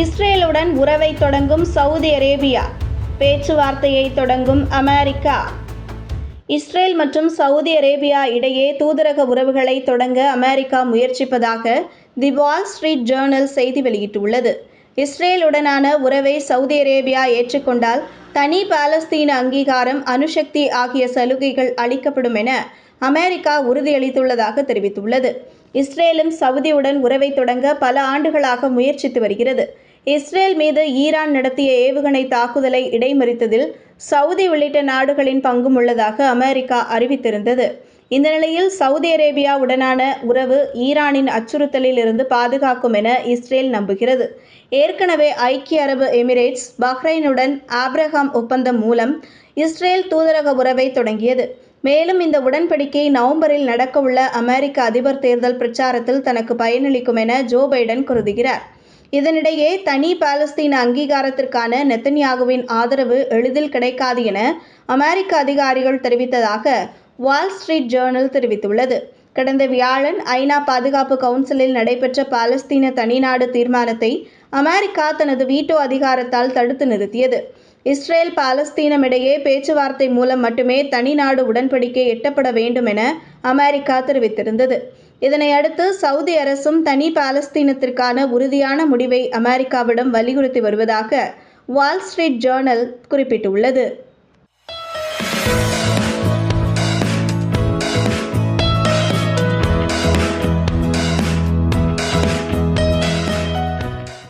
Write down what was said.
இஸ்ரேலுடன் உறவை தொடங்கும் Saudi Arabia பேச்சுவார்த்தையை தொடங்கும் அமெரிக்கா. இஸ்ரேல் மற்றும் சவுதி அரேபியா இடையே தூதரக உறவுகளை தொடங்க அமெரிக்கா முயற்சிப்பதாக தி வால் ஸ்ட்ரீட் ஜேர்னல் செய்தி வெளியிட்டுள்ளது. இஸ்ரேலுடனான உறவை சவுதி அரேபியா ஏற்றுக்கொண்டால் தனி பாலஸ்தீன அங்கீகாரம் அணுசக்தி ஆகிய சலுகைகள் அளிக்கப்படும் என அமெரிக்கா உறுதியளித்துள்ளதாக தெரிவித்துள்ளது. இஸ்ரேலும் சவுதியுடன் உறவை தொடங்க பல ஆண்டுகளாக முயற்சித்து வருகிறது. இஸ்ரேல் மீது ஈரான் நடத்திய ஏவுகணை தாக்குதலை இடைமறித்ததில் சவுதி உள்ளிட்ட நாடுகளின் பங்கும் உள்ளதாக அமெரிக்கா அறிவித்திருந்தது. இந்த நிலையில் சவுதி அரேபியாவுடனான உறவு ஈரானின் அச்சுறுத்தலில் இருந்து பாதுகாக்கும் என இஸ்ரேல் நம்புகிறது. ஏற்கனவே ஐக்கிய அரபு எமிரேட்ஸ் பஹ்ரைனுடன் ஆப்ரஹாம் ஒப்பந்தம் மூலம் இஸ்ரேல் தூதரக உறவை தொடங்கியது. மேலும் இந்த உடன்படிக்கை நவம்பரில் நடக்கவுள்ள அமெரிக்க அதிபர் தேர்தல் பிரச்சாரத்தில் தனக்கு பயனளிக்கும் என ஜோ பைடன் கருதுகிறார். இதனிடையே தனி பாலஸ்தீன அங்கீகாரத்திற்கான நெத்தன்யாகுவின் ஆதரவு எளிதில் கிடைக்காது என அமெரிக்க அதிகாரிகள் தெரிவித்ததாக வால் ஸ்ட்ரீட் ஜேர்னல் தெரிவித்துள்ளது. கடந்த வியாழன் ஐநா பாதுகாப்பு கவுன்சிலில் நடைபெற்ற பாலஸ்தீன தனிநாடு தீர்மானத்தை அமெரிக்கா தனது வீட்டோ அதிகாரத்தால் தடுத்து நிறுத்தியது. இஸ்ரேல் பாலஸ்தீனம் இடையே பேச்சுவார்த்தை மூலம் மட்டுமே தனிநாடு உடன்படிக்கை எட்டப்பட வேண்டும் என அமெரிக்கா தெரிவித்திருந்தது. இதனையடுத்து சவுதி அரசும் தனி பாலஸ்தீனத்திற்கான உறுதியான முடிவை அமெரிக்காவிடம் வலியுறுத்தி வருவதாக வால் ஸ்ட்ரீட் ஜேர்னல் குறிப்பிட்டுள்ளது.